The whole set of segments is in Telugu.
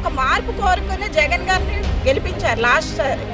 ఒక మార్పు కోరుకుని జగన్ గారిని గెలిపించారు. లాస్ట్ సారి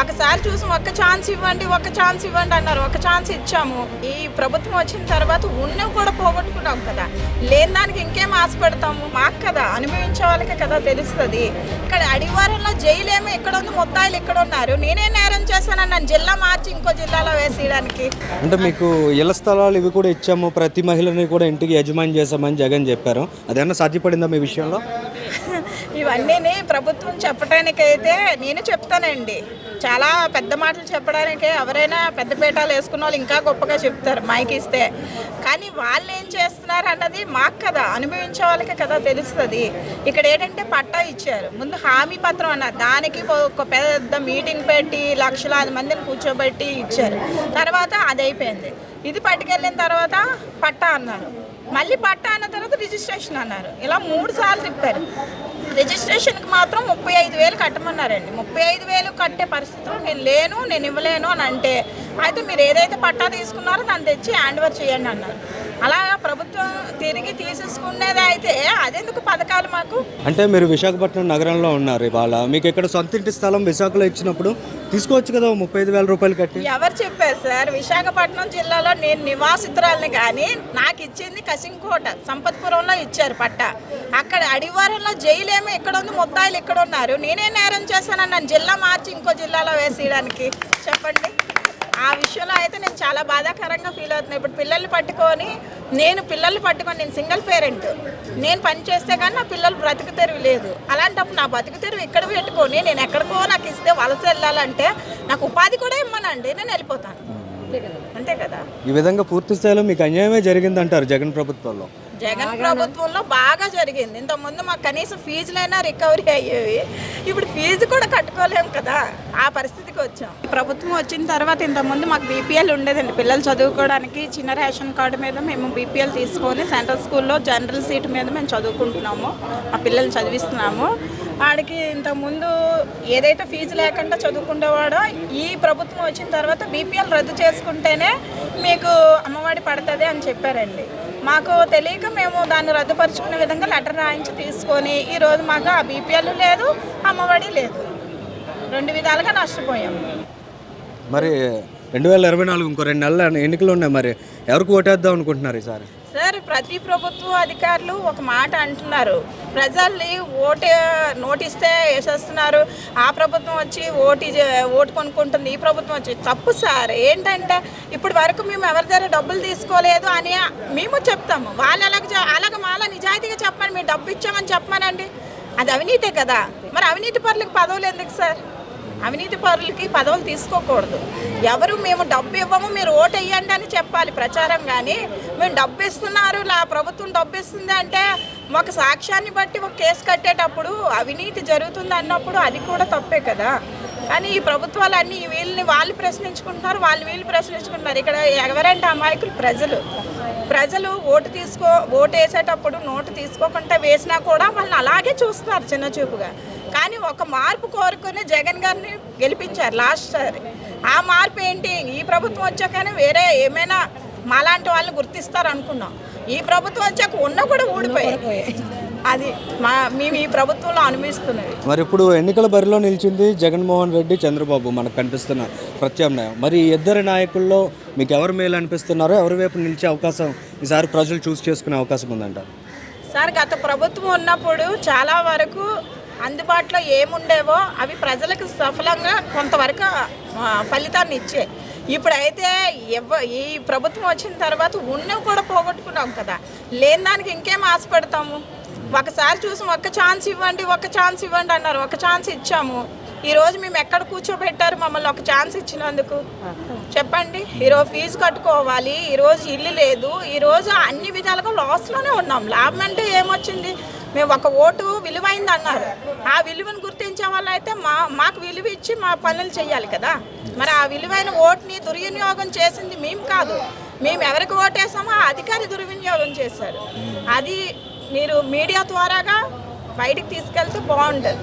ఒకసారి చూసి ఒక్క ఛాన్స్ ఇవ్వండి ఒక్క ఛాన్స్ ఇవ్వండి అన్నారు. ఒక ఛాన్స్ ఇచ్చాము. ఈ ప్రభుత్వం వచ్చిన తర్వాత ఉన్నవి కూడా పోగొట్టుకున్నాం కదా. లేని దానికి ఇంకేం ఆశపడతాము? మాకు కదా అనుభవించే వాళ్ళకే కదా తెలుస్తుంది. ఇక్కడ అడివారంలో జైలేమో ఇక్కడ ఉంది? ముద్దాయిలు ఇక్కడ ఉన్నారు? నేనే నేరం చేశానని నన్ను జిల్లా మార్చి ఇంకో జిల్లాలో వేసేయడానికి. అంటే మీకు ఇళ్ళ స్థలాలు ఇవి కూడా ఇచ్చాము. ప్రతి మహిళని కూడా ఇంటికి యజమాని చేశామని జగన్ చెప్పారు. అదేమన్నా సాధ్యపడిందా మీ విషయంలో? ఇవన్నీ ప్రభుత్వం చెప్పడానికైతే నేను చెప్తానండి. చాలా పెద్ద మాటలు చెప్పడానికి ఎవరైనా పెద్ద పీఠాలు వేసుకున్న వాళ్ళు ఇంకా గొప్పగా చెప్తారు మైక్ ఇస్తే. కానీ వాళ్ళు ఏం చేస్తున్నారు అన్నది మాకు కదా అనుభవించే వాళ్ళకే కదా తెలుస్తుంది. ఇక్కడ ఏంటంటే పట్టా ఇచ్చారు. ముందు హామీ పత్రం అన్నారు. దానికి ఒక పెద్ద మీటింగ్ పెట్టి లక్షలాది మందిని కూర్చోబెట్టి ఇచ్చారు. తర్వాత అది అయిపోయింది. ఇది పట్టుకెళ్ళిన తర్వాత పట్టా అన్నారు. మళ్ళీ పట్టా అన్న తర్వాత రిజిస్ట్రేషన్ అన్నారు. ఇలా మూడు సార్లు తిప్పారు. రిజిస్ట్రేషన్కి మాత్రం ముప్పై ఐదు వేలు కట్టమన్నారండి. ముప్పై ఐదు వేలు కట్టే పరిస్థితిలో నేను లేను నేను ఇవ్వలేను అని అంటే అయితే మీరు ఏదైతే పట్టా తీసుకున్నారో దాన్ని తెచ్చి హ్యాండ్ ఓవర్ చేయండి అన్నారు. అలా ప్రభుత్వం తిరిగి తీసేసుకునేది అయితే అదెందుకు పథకాలు మాకు? అంటే మీరు విశాఖపట్నం నగరంలో ఉన్నారు ఇవాళ. మీకు ఇక్కడ సొంత ఇంటి స్థలం విశాఖలో ఇచ్చినప్పుడు తీసుకోవచ్చు కదా ముప్పై ఐదు వేల రూపాయలు కట్టి? ఎవరు చెప్పారు సార్? విశాఖపట్నం జిల్లాలో నేను నివాసితురాలని కానీ నాకు ఇచ్చింది కసింకోట సంపత్పురంలో ఇచ్చారు పట్ట. అక్కడ అడివారంలో జైలేమో ఇక్కడ ఉంది ముద్దాయిలు ఇక్కడ ఉన్నారు నేనే నేరం చేశానని నన్ను జిల్లా మార్చి ఇంకో జిల్లాలో వేసేయడానికి. చెప్పండి. ఆ విషయంలో అయితే నేను చాలా బాధాకరంగా ఫీల్ అవుతున్నాను. ఇప్పుడు పిల్లల్ని పట్టుకొని నేను పిల్లల్ని పట్టుకొని నేను సింగిల్ పేరెంట్ నేను పని చేస్తే కానీ నా పిల్లలు బ్రతుకు తెరువు లేదు. అలాంటప్పుడు నా బతుకు తెరువు ఇక్కడ పెట్టుకొని నేను ఎక్కడికో నాకు ఇస్తే వలస వెళ్ళాలంటే నాకు ఉపాధి కూడా ఇమ్మనండి నేను వెళ్ళిపోతాను. అంతే కదా? ఈ విధంగా పూర్తి స్థాయిలో మీకు అన్యాయమే జరిగిందంటారు జగన్ ప్రభుత్వంలో. జగన్ ప్రభుత్వంలో బాగా జరిగింది. ఇంతకుముందు మాకు కనీసం ఫీజులైనా రికవరీ అయ్యేవి. ఇప్పుడు ఫీజు కూడా కట్టుకోలేము కదా. ఆ పరిస్థితికి వచ్చాం. ప్రభుత్వం వచ్చిన తర్వాత ఇంతకుముందు మాకు బీపీఎల్ ఉండేదండి. పిల్లలు చదువుకోవడానికి చిన్న రేషన్ కార్డు మీద మేము బీపీఎల్ తీసుకొని సెంట్రల్ స్కూల్లో జనరల్ సీట్ మీద మేము చదువుకుంటున్నాము. మా పిల్లల్ని చదివిస్తున్నాము. వాడికి ఇంతకుముందు ఏదైతే ఫీజు లేకుండా చదువుకునేవాడో ఈ ప్రభుత్వం వచ్చిన తర్వాత బీపీఎల్ రద్దు చేసుకుంటేనే మీకు అమ్మఒడి పడుతుంది అని చెప్పారండి. మాకు తెలియక మేము దాన్ని రద్దుపరుచుకునే విధంగా లెటర్ రాయించి తీసుకొని ఈరోజు మాకు ఆ బీపీఎల్ లేదు అమ్మఒడి లేదు. రెండు విధాలుగా నష్టపోయాము మరి రెండు వేల ఇరవై నాలుగు ఇంకో రెండు నెలల ఎన్నికలు ఉన్నాయి మరి. ఎవరికి ఓటేద్దాం అనుకుంటున్నారు ఈసారి? సార్ ప్రతి ప్రభుత్వ అధికారులు ఒక మాట అంటున్నారు. ప్రజల్ని ఓటు నోటిస్తే వేసేస్తున్నారు. ఆ ప్రభుత్వం వచ్చి ఓటు ఓటు కొనుక్కుంటుంది. ఈ ప్రభుత్వం వచ్చి తప్పు సార్. ఏంటంటే ఇప్పుడు వరకు మేము ఎవరి దగ్గర డబ్బులు తీసుకోలేదు అని మేము చెప్తాము. వాళ్ళు అలాగ అలాగ మాలా నిజాయితీగా చెప్పండి. మీరు డబ్బు ఇచ్చామని చెప్పమనండి. అది అవినీతే కదా. మరి అవినీతి పరులకు పదవులు ఎందుకు సార్? అవినీతి పరులకి పదవులు తీసుకోకూడదు. ఎవరు మేము డబ్బు ఇవ్వము మీరు ఓటు వేయండి అని చెప్పాలి ప్రచారం కానీ మేము డబ్బు ఇస్తున్నారు లా ప్రభుత్వం డబ్బు ఇస్తుంది అంటే ఒక సాక్ష్యాన్ని బట్టి ఒక కేసు కట్టేటప్పుడు అవినీతి జరుగుతుంది అన్నప్పుడు అది కూడా తప్పే కదా. కానీ ఈ ప్రభుత్వాలు అన్నీ వీళ్ళని వాళ్ళు ప్రశ్నించుకుంటున్నారు వాళ్ళు వీళ్ళు ప్రశ్నించుకుంటున్నారు. ఇక్కడ ఎవరంటే అమాయకులు? ప్రజలు. ప్రజలు ఓటు తీసుకో ఓటు వేసేటప్పుడు నోటు తీసుకోకుండా వేసినా కూడా వాళ్ళని అలాగే చూస్తున్నారు చిన్న చూపుగా కానీ ఒక మార్పు కోరుకుని జగన్ గారిని గెలిపించారు లాస్ట్ సారి. ఆ మార్పు ఏంటి? ఈ ప్రభుత్వం వచ్చాకనే వేరే ఏమైనా మాలాంటి వాళ్ళని గుర్తిస్తారు అనుకున్నాం ఈ ప్రభుత్వం వచ్చాక ఉన్న కూడా ఊడిపోయాయి. అది మా మేము ఈ ప్రభుత్వంలో అనుభవిస్తున్నది. మరి ఇప్పుడు ఎన్నికల బరిలో నిలిచింది జగన్మోహన్ రెడ్డి చంద్రబాబు మనకు కనిపిస్తున్న ప్రత్యామ్నాయం. మరి ఇద్దరు నాయకుల్లో మీకు ఎవరు మేలు అనిపిస్తున్నారో ఎవరి వైపు నిలిచే అవకాశం ఈసారి ప్రజలు చూస్ చేసుకునే అవకాశం ఉందంటారు సార్ గత ప్రభుత్వం ఉన్నప్పుడు చాలా వరకు అందుబాటులో ఏముండేవో అవి ప్రజలకు సఫలంగా కొంతవరకు ఫలితాన్ని ఇచ్చే. ఇప్పుడైతే ఎవ ఈ ప్రభుత్వం వచ్చిన తర్వాత ఉన్నవి కూడా పోగొట్టుకున్నాం కదా. లేని దానికి ఇంకేం ఆశపడతాము? ఒకసారి చూసి ఒక్క ఛాన్స్ ఇవ్వండి ఒక్క ఛాన్స్ ఇవ్వండి అన్నారు. ఒక ఛాన్స్ ఇచ్చాము. ఈరోజు మేము ఎక్కడ కూర్చోబెట్టారు మమ్మల్ని ఒక ఛాన్స్ ఇచ్చినందుకు? చెప్పండి. ఈరోజు ఫీజు కట్టుకోవాలి ఈరోజు ఇల్లు లేదు ఈరోజు అన్ని విధాలుగా లాస్లోనే ఉన్నాం. లాభం అంటే ఏమొచ్చింది? మేము ఒక ఓటు విలువైంది అన్నారు ఆ విలువను గుర్తించే వాళ్ళు అయితే మా మాకు విలువ ఇచ్చి మా పనులు చేయాలి కదా. మరి ఆ విలువైన ఓటుని దుర్వినియోగం చేసింది మేము కాదు. మేము ఎవరికి ఓటేసామో ఆ అధికారి దుర్వినియోగం చేశారు. అది మీరు మీడియా ద్వారాగా బయటికి తీసుకెళ్తే బాగుంటుంది